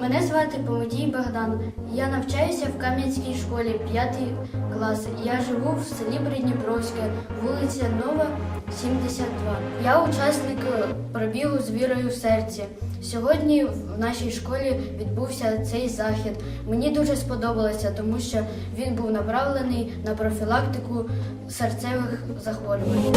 Мене звати Помодій Богдан. Я навчаюся в Кам'янській школі 5 клас. Я живу в селі Бридніпровське, вулиця Нова, 72. Я учасник е, пробігу з вірою в серці. Сьогодні в нашій школі відбувся цей захід. Мені дуже сподобалося, тому що він був направлений на профілактику серцевих захворювань.